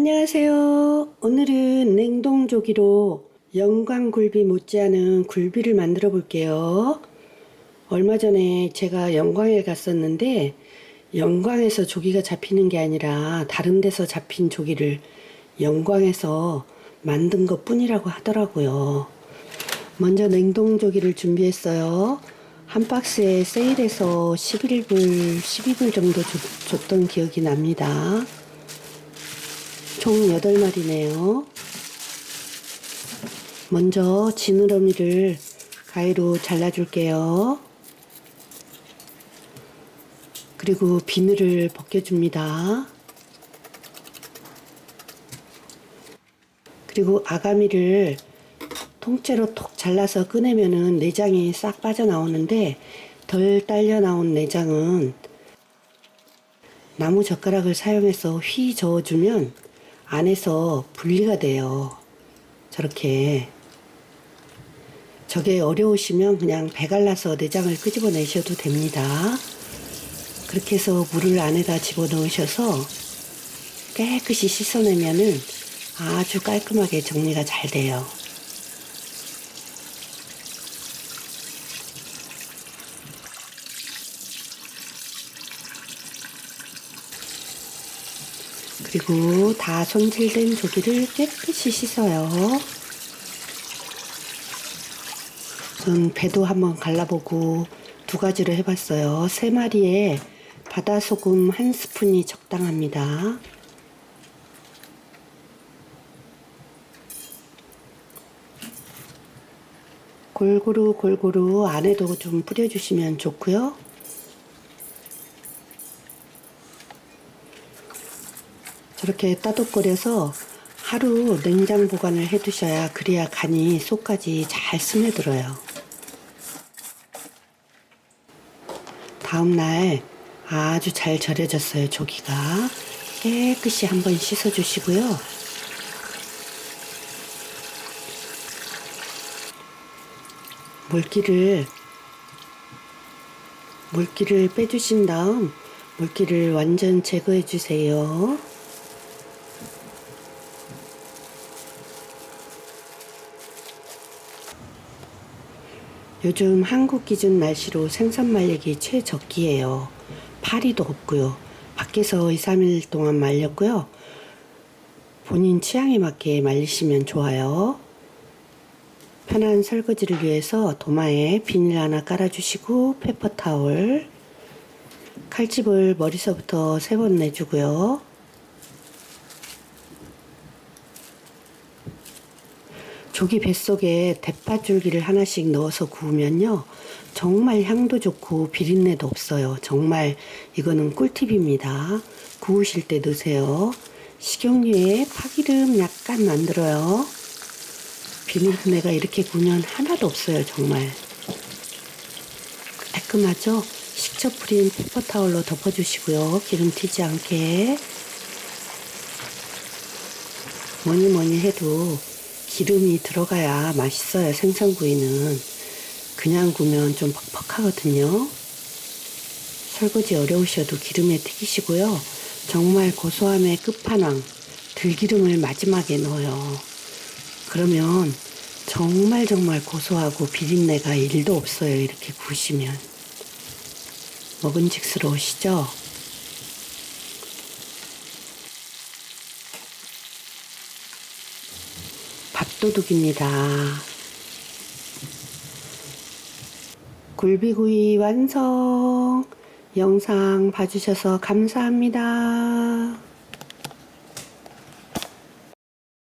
안녕하세요. 오늘은 냉동조기로 영광굴비 못지않은 굴비를 만들어 볼게요. 얼마 전에 제가 영광에 갔었는데 영광에서 조기가 잡히는 게 아니라 다른 데서 잡힌 조기를 영광에서 만든 것 뿐이라고 하더라고요. 먼저 냉동조기를 준비했어요. 한 박스에 세일해서 11불, 12불 정도 줬- 줬던 기억이 납니다. 총 8마리네요. 먼저 지느러미를 가위로 잘라줄게요. 그리고 비늘을 벗겨줍니다. 그리고 아가미를 통째로 톡 잘라서 꺼내면은 내장이 싹 빠져나오는데 덜 딸려 나온 내장은 나무 젓가락을 사용해서 휘 저어주면 안에서 분리가 돼요. 저렇게. 저게 어려우시면 그냥 배 갈라서 내장을 끄집어 내셔도 됩니다. 그렇게 해서 물을 안에다 집어 넣으셔서 깨끗이 씻어내면은 아주 깔끔하게 정리가 잘 돼요. 그리고 다 손질된 조기를 깨끗이 씻어요. 전 배도 한번 갈라보고 두 가지로 해봤어요. 세 마리에 바다소금 한 스푼이 적당합니다. 골고루 골고루 안에도 좀 뿌려주시면 좋고요. 저렇게 따독거려서 하루 냉장 보관을 해 두셔야 그래야 간이 속까지 잘 스며들어요. 다음날 아주 잘 절여졌어요, 조기가. 깨끗이 한번 씻어 주시고요. 물기를 물기를 빼주신 다음 물기를 완전 제거해 주세요. 요즘 한국 기준 날씨로 생선 말리기 최적기예요. 파리도 없고요. 밖에서 2, 3일 동안 말렸고요. 본인 취향에 맞게 말리시면 좋아요. 편한 설거지를 위해서 도마에 비닐 하나 깔아주시고 페퍼 타올 칼집을 머리서부터 세 번 내주고요. 조기 뱃속에 대파줄기를 하나씩 넣어서 구우면요. 정말 향도 좋고 비린내도 없어요. 정말 이거는 꿀팁입니다. 구우실 때 넣으세요. 식용유에 파기름 약간 만들어요. 비린내가 이렇게 구우면 하나도 없어요. 정말. 깔끔하죠? 식초 뿌린 페퍼타올로 덮어주시고요. 기름 튀지 않게. 뭐니 뭐니 해도 기름이 들어가야 맛있어요. 생선구이는. 그냥 구면 좀 퍽퍽하거든요. 설거지 어려우셔도 기름에 튀기시고요. 정말 고소함의 끝판왕, 들기름을 마지막에 넣어요. 그러면 정말 정말 고소하고 비린내가 일도 없어요. 이렇게 구우시면. 먹은직스러우시죠? 밥도둑입니다. 굴비구이 완성! 영상 봐주셔서 감사합니다.